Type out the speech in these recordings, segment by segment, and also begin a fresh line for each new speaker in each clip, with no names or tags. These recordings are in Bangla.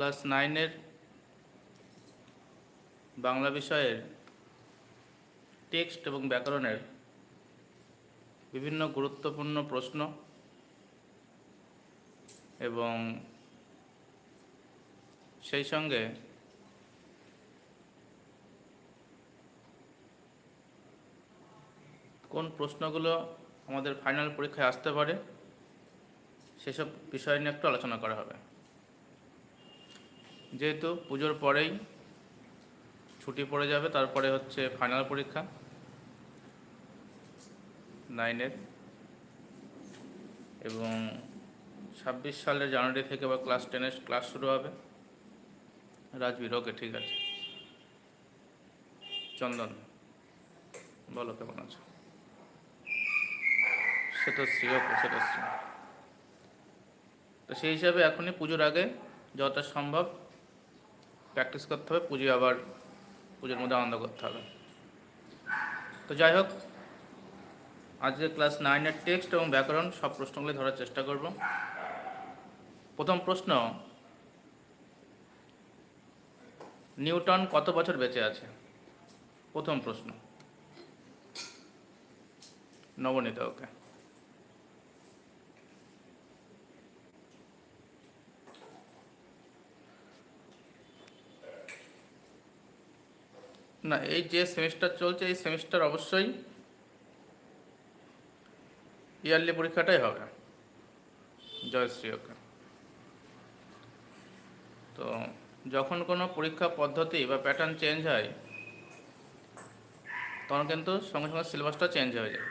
ক্লাস নাইনের বাংলা বিষয়ের টেক্সট এবং ব্যাকরণের বিভিন্ন গুরুত্বপূর্ণ প্রশ্ন এবং সেই সঙ্গে কোন প্রশ্নগুলো আমাদের ফাইনাল পরীক্ষায় আসতে পারে, সেসব বিষয় নিয়ে একটু আলোচনা করা হবে। যেহেতু পুজোর পরেই ছুটি পড়ে যাবে, তারপরে হচ্ছে ফাইনাল পরীক্ষা নাইনের এবং ছাব্বিশ সালের জানুয়ারি থেকে আবার ক্লাস টেনের ক্লাস শুরু হবে। রাজবীর ওকে ঠিক আছে। চন্দন, বলো কেমন আছো? শ্বেতশ্রী ওকে শ্বেতশ্রী তো সেই হিসাবে এখনই পুজোর আগে যতটা সম্ভব প্র্যাকটিস করতে হবে পুজো আবার পুজোর মধ্যে আনন্দ করতে হবে। তো যাই হোক, আজকে ক্লাস নাইনের টেক্সট এবং ব্যাকরণ সব প্রশ্নগুলি ধরার চেষ্টা করব। প্রথম প্রশ্ন, নিউটন কত বছর বেঁচে আছে? প্রথম প্রশ্ন, নবনীতা ওকে। না, এই যে সেমিস্টার চলছে, এই সেমিস্টার অবশ্যই ইয়ারলি পরীক্ষাটাই হবে। জয়শ্রী ওকে তো যখন কোনো পরীক্ষা পদ্ধতি বা প্যাটার্ন চেঞ্জ হয়, তখন কিন্তু সঙ্গে সঙ্গে সিলেবাসটা চেঞ্জ হয়ে যায়।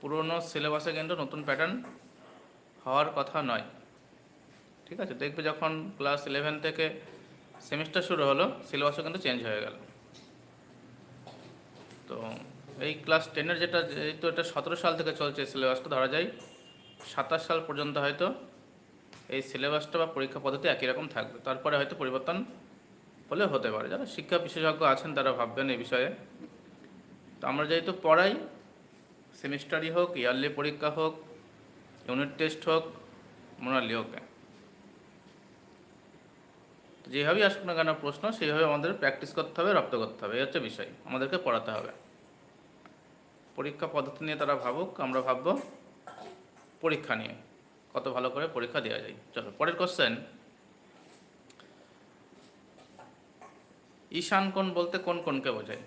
পুরনো সিলেবাসে কিন্তু নতুন প্যাটার্ন হওয়ার কথা নয়। ঠিক আছে? দেখবে যখন ক্লাস ইলেভেন থেকে সেমিস্টার শুরু হলো সিলেবাসও কিন্তু চেঞ্জ হয়ে গেল। তো এই ক্লাস টেনের যেটা যেহেতু এটা সতেরো সাল থেকে চলছে সিলেবাসটা ধরা যায় সাতাশ সাল পর্যন্ত হয়তো এই সিলেবাসটা বা পরীক্ষা পদ্ধতি একই রকম থাকবে। তারপরে হয়তো পরিবর্তন হলে হতে পারে। যারা শিক্ষা বিশেষজ্ঞ আছেন, তারা ভাববেন এই বিষয়ে। তো আমরা যেহেতু পড়াই সেমিস্টারই হোক ইয়ারলি পরীক্ষা হোক ইউনিট টেস্ট হোক মোনালি হোক। যেভাবেই আসুক না কেন প্রশ্ন, সেইভাবে আমাদের প্র্যাকটিস করতে হবে, রপ্ত করতে হবে। এই হচ্ছে বিষয়। আমাদেরকে পড়াতে হবে। পরীক্ষা পদ্ধতি নিয়ে তারা ভাবুক, আমরা ভাবব পরীক্ষা নিয়ে। কত ভালো করে পরীক্ষা দেওয়া যায়। চলো, পরের কোশ্চেন ঈশান কোণ বলতে কোন কোনকে বোঝায়?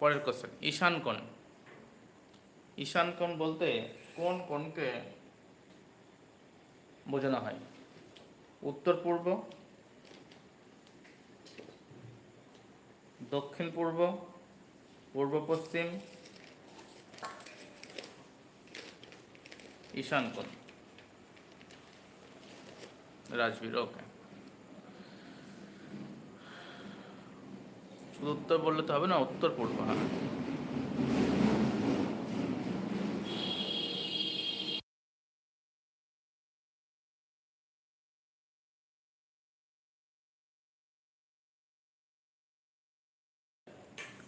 পরের কোশ্চেন ঈশান কোণ ঈশান কোণ বলতে কোন কোনকে বোঝানো হয়? উত্তর পূর্ব দক্ষিণ পূর্ব পূর্ব পশ্চিম, ঈশান কোণ। রাজবীর ওকে উত্তর বললে তো হবে না, উত্তর পূর্ব হ্যাঁ।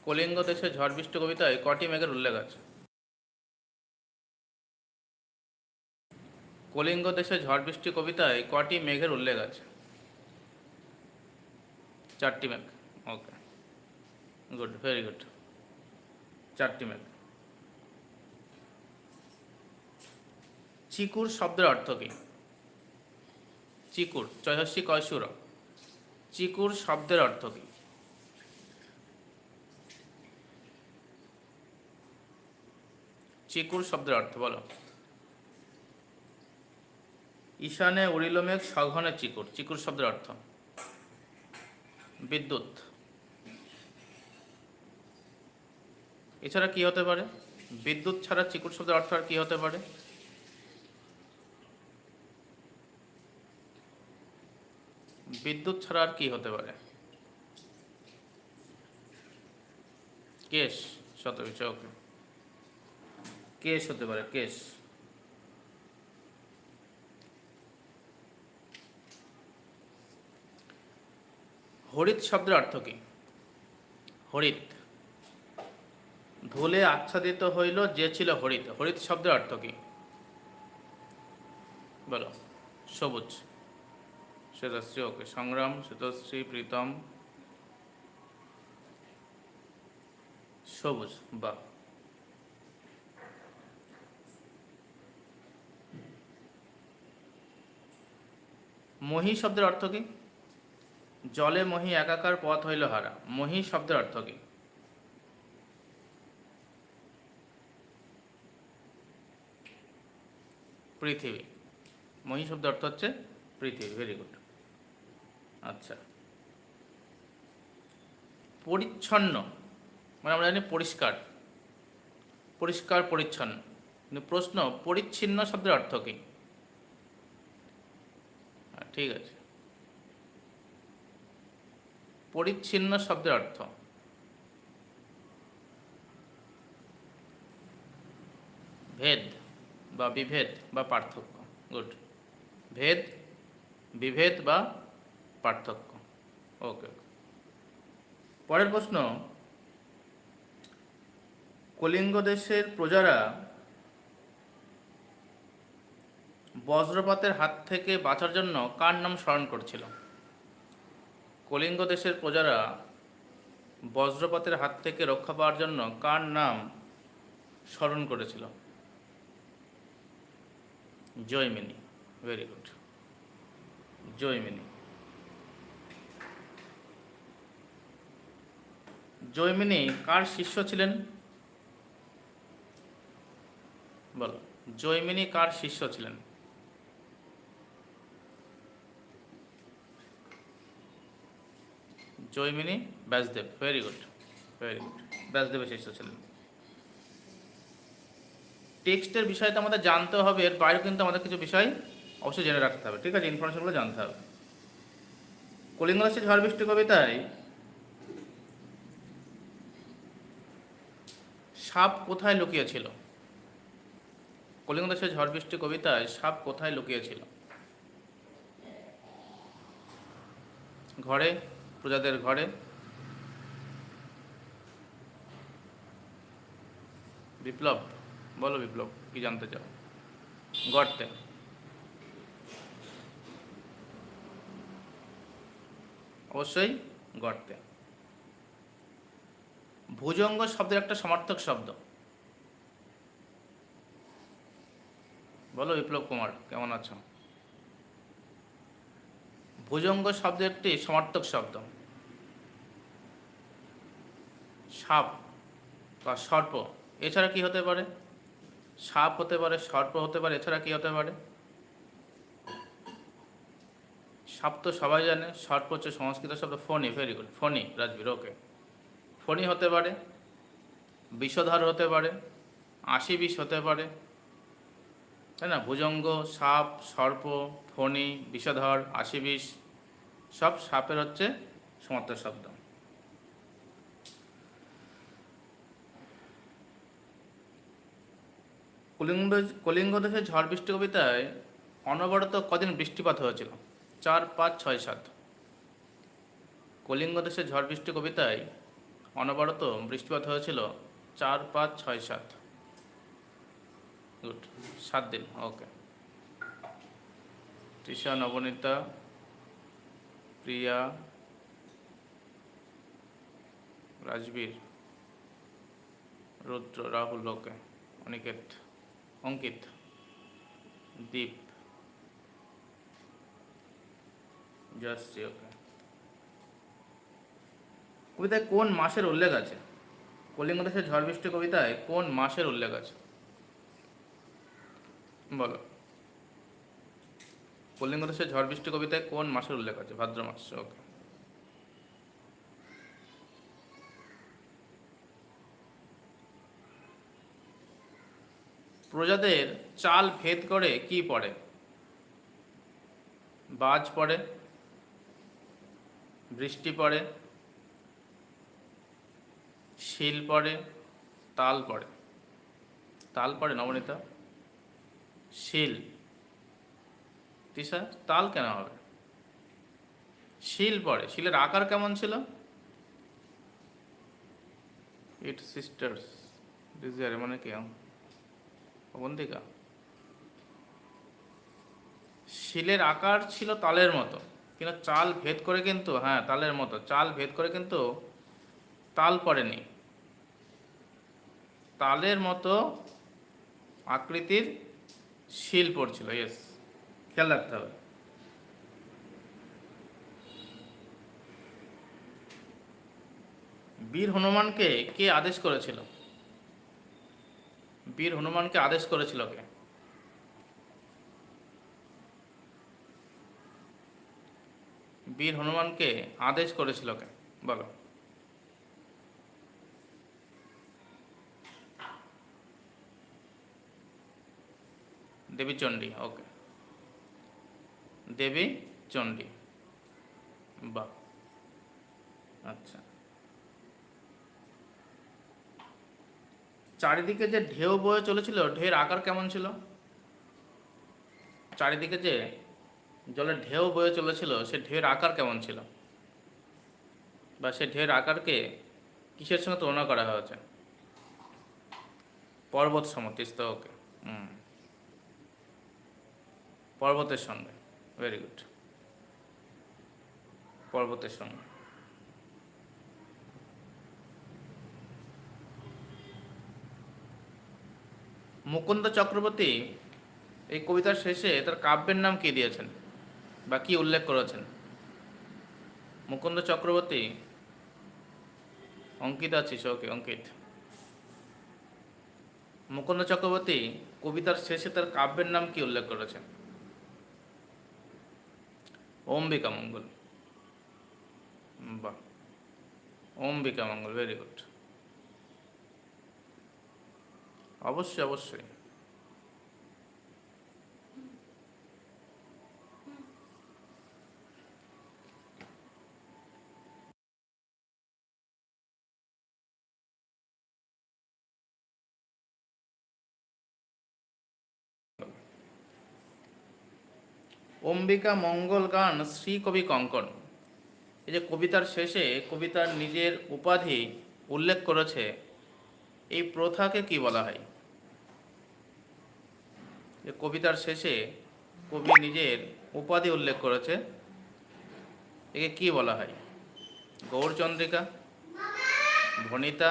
কলিঙ্গ দেশে ঝড় বৃষ্টি কবিতায় কটি মেঘের উল্লেখ আছে? কলিঙ্গ দেশে ঝড় বৃষ্টি কবিতায় কটি মেঘের উল্লেখ আছে? চারটি মেঘ। ওকে। Good, very good. চারটি মেঘ। চিকুর শব্দের অর্থ কি? চিকুর চয়সী কয়সুর? চিকুর শব্দের অর্থ কি? চিকুর শব্দের অর্থ বলো? ঈশানে উড়িল মেঘ, সঘনে চিকুর। চিকুর শব্দের অর্থ? বিদ্যুৎ। এছাড়া কি হতে পারে? বিদ্যুৎ ছাড়া চিকুর শব্দের অর্থ আর কি হতে পারে? বিদ্যুৎ ছাড়া আর কি হতে পারে? কেশ ওকে। কেশ হতে পারে, কেশ। হরিত শব্দের অর্থ কি? হরিত। ধুলে আচ্ছাদিত হইল, যে ছিল হরিত। হরিত শব্দের অর্থ কি? বলো। সবুজ। শ্বেতশ্রী, ওকে, সংগ্রাম, শ্বেতশ্রী, প্রীতম। সবুজ বা মহি শব্দের অর্থ কী? জলে মহি একাকার পথ হইল হারা। মহি শব্দের অর্থ কী? পৃথিবী। মহি শব্দের অর্থ হচ্ছে পৃথিবী। ভেরি গুড আচ্ছা। পরিচ্ছন্ন। মানে আমরা জানি পরিষ্কার। পরিষ্কার, পরিচ্ছন্ন। কিন্তু প্রশ্ন, পরিচ্ছিন্ন শব্দের অর্থ কি? ঠিক আছে। পরিচ্ছিন্ন শব্দের অর্থ। ভেদ বা বিভেদ বা পার্থক্য, গুড। ভেদ, বিভেদ বা পার্থক্য, ওকে। পরের প্রশ্ন, কলিঙ্গ দেশের প্রজারা বজ্রপাতের হাত থেকে বাঁচার জন্য কার নাম স্মরণ করছিল? কলিঙ্গ দেশের প্রজারা বজ্রপাতের হাত থেকে রক্ষা পাওয়ার জন্য কার নাম স্মরণ করেছিল? জয়মিনী। Very good জয়মিনী। জয়মিনী কার শিষ্য ছিলেন? বলো। জয়মিনী কার শিষ্য ছিলেন? Jaimini, Vyasdev. Very good very good ব্যাসদেবের শিষ্য ছিলেন টেক্সটের বিষয়টা আমাদের জানতে হবে, এর বাইরেও কিন্তু আমাদের কিছু বিষয় অবশ্যই জেনে রাখতে হবে। ঠিক আছে ইনফরমেশনগুলো জানতে হবে। কলিঙ্গ দাসের ঝড় বৃষ্টি কবিতায়, সাপ কোথায় লুকিয়েছিল? কলিঙ্গ দাসের ঝড় বৃষ্টি কবিতায়, সাপ কোথায় লুকিয়েছিল? ঘরে প্রজাদের ঘরে। বিপ্লব, বলো বিপ্লব, কি জানতে চাও? গর্তে। অবশ্যই গর্তে। ভুজঙ্গ শব্দের একটা সমার্থক শব্দ। বলো বিপ্লব কুমার, কেমন আছো? ভুজঙ্গ শব্দ একটি সমার্থক শব্দ। সাপ বা সর্প, এছাড়া কি হতে পারে? সাপ হতে পারে, সর্প হতে পারে, এছাড়া কি হতে পারে? সাপ তো সবাই জানে, সর্প হচ্ছে সংস্কৃত শব্দ ফণি ভেরি গুড ফণি, রাজবীর ওকে ফণি হতে পারে, বিষধর হতে পারে, আশি বিষ হতে পারে, তাই না? ভুজঙ্গ, সাপ, সর্প, ফণি, বিষধর, আশি বিষ, সব সাপের হচ্ছে সমার্থক শব্দ। কলিঙ্গ কলিঙ্গ দেশের ঝড় বৃষ্টি কবিতায় অনবরত কদিন বৃষ্টিপাত হয়েছিল? চার, পাঁচ, ছয়, সাত। কলিঙ্গ দেশের ঝড় বৃষ্টি কবিতায় অনবরত বৃষ্টিপাত হয়েছিল? চার, পাঁচ, ছয়, সাত। গুড। সাত দিন, ওকে। তৃষা, নবনীতা, প্রিয়া, রাজবীর, রুদ্র, রাহুল, ওকে। অনিকেত। অঙ্কিত, দীপ জয়শ্রী ওকে। কবিতায় কোন মাসের উল্লেখ আছে? কলিঙ্গ দেশের ঝড় বৃষ্টি কবিতায় কোন মাসের উল্লেখ আছে? বলো। কলিঙ্গ দেশের ঝড় বৃষ্টি কবিতায় কোন মাসের উল্লেখ আছে? ভাদ্র মাস ওকে। প্রজাদের চাল ভেদ করে কি পড়ে? বাজ পড়ে, বৃষ্টি পড়ে, শিল পড়ে, তাল পড়ে। তাল পড়ে নবনীতা শিল। তিসা তাল কেন হবে? শিল পড়ে। শিলের আকার কেমন ছিল? ইট সিস্টার্স ডিজায়ার মানে কি অবন্তিকা শিলের আকার ছিল তালের মতো, কিন্তু চাল ভেদ করে কিন্তু হ্যাঁ তালের মতো, চাল ভেদ করে কিন্তু তাল পড়েনি। তালের মতো আকৃতির শিল পড়ছিল ইয়েস খেয়াল রাখতে হবে। বীর হনুমানকে কে আদেশ করেছিল? বীর হনুমানকে আদেশ করেছিল কে বীর হনুমানকে আদেশ করেছিল কে বলো। দেবী চণ্ডী ওকে। দেবী চণ্ডী বাহ। আচ্ছা। চারিদিকে যে ঢেউ বয়ে চলেছিল, ঢেউয়ের আকার কেমন ছিল? চারিদিকে যে জলের ঢেউ বয়ে চলেছিল, সে ঢেউয়ের আকার কেমন ছিল? বা সে ঢেউয়ের আকারকে কিসের সঙ্গে তুলনা করা হয়েছে? পর্বত সম তিস্তা ওকে। হুম। পর্বতের সঙ্গে ভেরি গুড পর্বতের সঙ্গে। মুকুন্দ চক্রবর্তী এই কবিতার শেষে তার কাব্যের নাম কি দিয়েছেন বা কি উল্লেখ করেছেন? মুকুন্দ চক্রবর্তী, অঙ্কিত আছিস, ওকে, অঙ্কিত। মুকুন্দ চক্রবর্তী কবিতার শেষে তার কাব্যের নাম কি উল্লেখ করেছেন? অম্বিকা মঙ্গল। বাহ, অম্বিকা মঙ্গল ভেরি গুড অবশ্যই অবশ্যই। অম্বিকা মঙ্গল গান শ্রী কবি কঙ্কন। এই যে কবিতার শেষে কবিতার নিজের উপাধি উল্লেখ করেছে, এই প্রথাকে কি বলা হয়? যে কবিতার শেষে কবি নিজের উপাধি উল্লেখ করেছে। একে কি বলা হয়? গৌরচন্দ্রিকা ভনিতা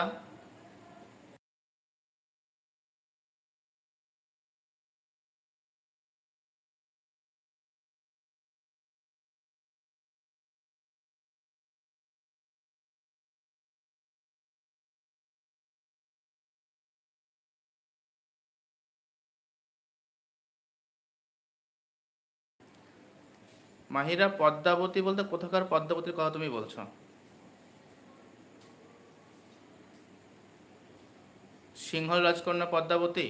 মাহিরা পদ্মাবতী বলতে কোথাকার পদ্মাবতীর কথা তুমি বলছো? সিংহল রাজকন্যা পদ্মাবতী?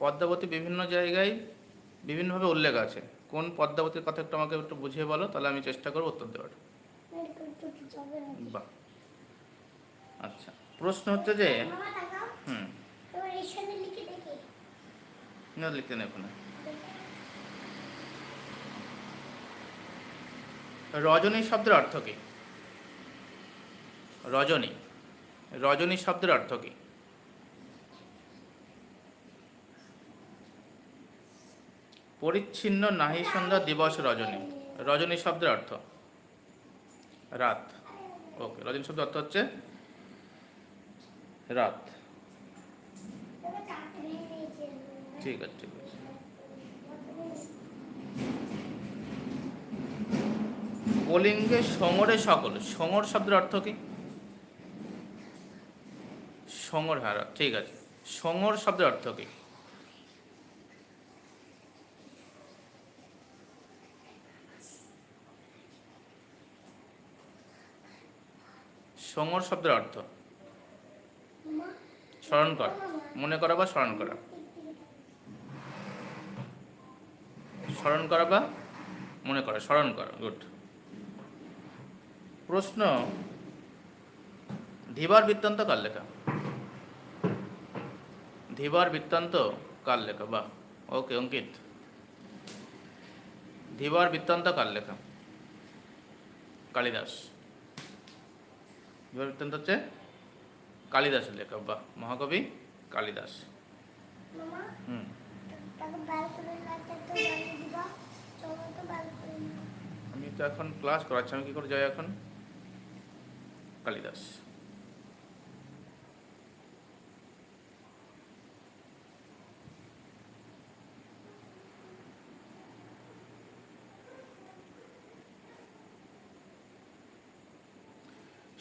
পদ্মাবতী বিভিন্ন জায়গায় বিভিন্নভাবে উল্লেখ আছে। কোন পদ্মাবতীর কথা একটু আমাকে একটু বুঝিয়ে বলো তাহলে আমি চেষ্টা করব উত্তর দেওয়ার। বাহ। আচ্ছা। প্রশ্ন হচ্ছে যে হুম
এবার এর সাথে লিখে দেখি
না লিখতে নেই ওখানে রজনী শব্দের অর্থ কি? রজনী। রজনী শব্দের অর্থ কি? পরিচ্ছিন্ন নাহি সন্ধ্যা দিবস রজনী। রজনী শব্দের অর্থ? রাত। ওকে, রজনী শব্দের অর্থ হচ্ছে রাত। ঠিক আছে ঠিক আছে। কলিঙ্গে সঙরে সকল সঙর শব্দের অর্থ কি? সঙর হ্যাঁ ঠিক আছে। সঙর শব্দের অর্থ কি? সঙর শব্দের অর্থ? স্মরণ কর, মনে করা বা স্মরণ করা? স্মরণ করা বা মনে করা স্মরণ করা গুড। প্রশ্ন ধীবার বৃত্তান্ত কার লেখা? ধীবার বৃত্তান্ত কার লেখা? বাহ ওকে অঙ্কিত। ধীবার বৃত্তান্ত কার লেখা? কালিদাস। ধীবার বৃত্তান্ত হচ্ছে কালিদাসের লেখা বাহ মহাকবি কালিদাস। হুম
তাকে বার করে লাইটটা তো জ্বালিয়ে দিবা চলো তো বার করে নিও।
আমি তো এখন ক্লাস করাচ্ছে আমি কি করে যাই এখন? কালিদাস।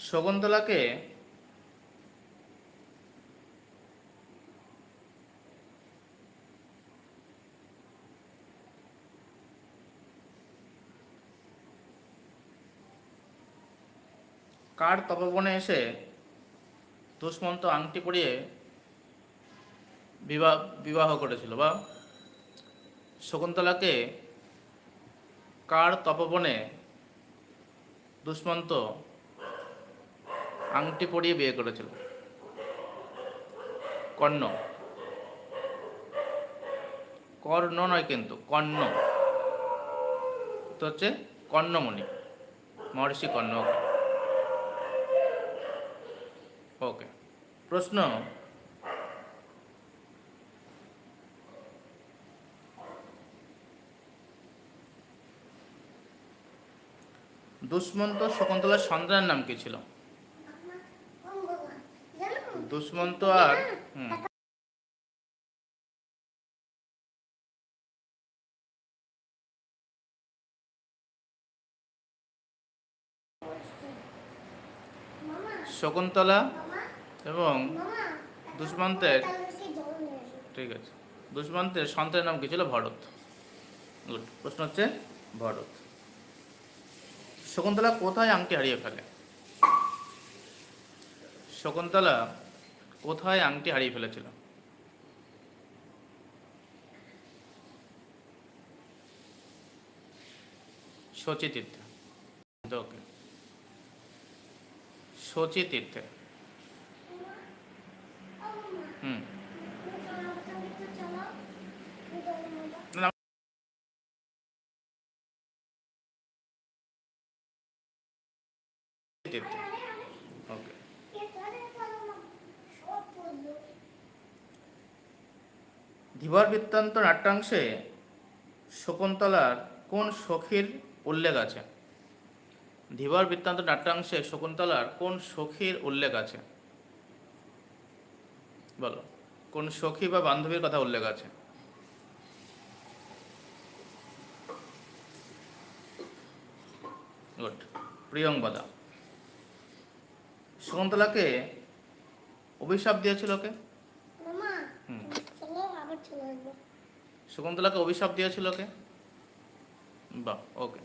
শকুন্তলাকে কার তপবনে এসে দুষ্মন্ত আংটি পরিয়ে বিবাহ বিবাহ করেছিল? বা শকুন্তলাকে কার তপবনে দুষ্মন্ত আংটি পরিয়ে বিয়ে করেছিল? কর্ণ। কর্ণ নয় কিন্তু, কর্ণ। তো হচ্ছে কর্ণমণি, মহর্ষি কর্ণ ওকে প্রশ্ন দুষ্মন্ত শকুন্তলার সন্তানের নাম কি ছিল? দুষ্মন্ত আর শকুন্তলা এবং দুষ্মন্তের ঠিক আছে। দুষ্মন্তের সন্তানের নাম কি ছিল? ভরত। গুড প্রশ্ন হচ্ছে ভরত। শকুন্তলা কোথায় আংটি হারিয়ে ফেলে? শকুন্তলা কোথায় আংটি হারিয়ে ফেলেছিল? শচী তীর্থে ওকে শচী তীর্থে
ও মামা
হুম
তুমি তো আমার সঙ্গে তো চলো তুমি তো আমার বাবা।
না, তীর্থে ওকে
এ তাহলে বলো মা, সব বলল।
ধীবর বৃত্তান্ত নাট্যাংশে শকুন্তলার কোন সখীর উল্লেখ আছে? ধীবর বৃত্তান্ত নাট্যাংশে শকুন্তলার কোন সখীর উল্লেখ আছে? বলো। কোন সখী বা বান্ধবীর কথা উল্লেখ আছে? গুড প্রিয়ংবদা শকুন্তলাকে অভিশাপ দিয়েছিল কে? শকুন্তলাকে অভিশাপ দিয়েছিল কে? বাহ ওকে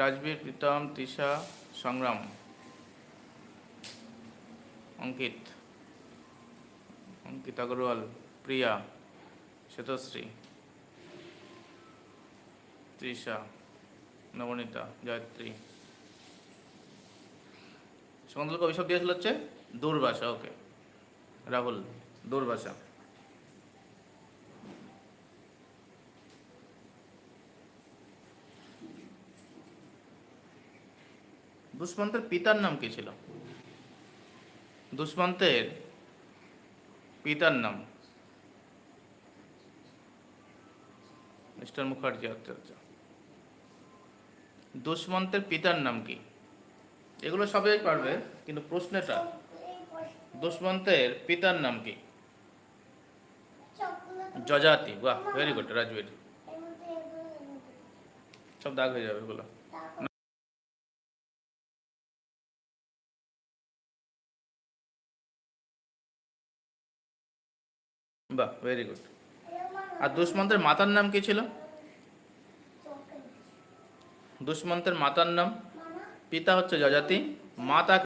রাজবীর প্রীতম তৃষা সংগ্রাম। অঙ্কিত। অঙ্কিত আগরওয়াল প্রিয়া, শ্বেতশ্রী, তৃষা, নবনীতা জয়ত্রী শকুন্তলাকে অভিশাপ দিয়েছিল হচ্ছে দুর্বাসা, ওকে। রাহুল, দুর্বাসা। দুষ্মন্তের পিতার নাম কি ছিল? দুষ্মন্তের পিতার নাম। মিস্টার মুখার্জি আচ্ছা আচ্ছা দুষ্মন্তের পিতার নাম কি? এগুলো সবাই পারবে, কিন্তু প্রশ্নটা, দুষ্মন্তের পিতার নাম কি? যজাতি, বাহ ভেরি গুড রাজবীর। সব দাগ হয়ে যাবে, এগুলো
তারপর
বাহ ভেরি গুড আর দুষ্মন্তের মাতার নাম কি ছিল? দুষ্মন্তের মাতার নাম? পিতা হচ্ছে যজাতি, মাতা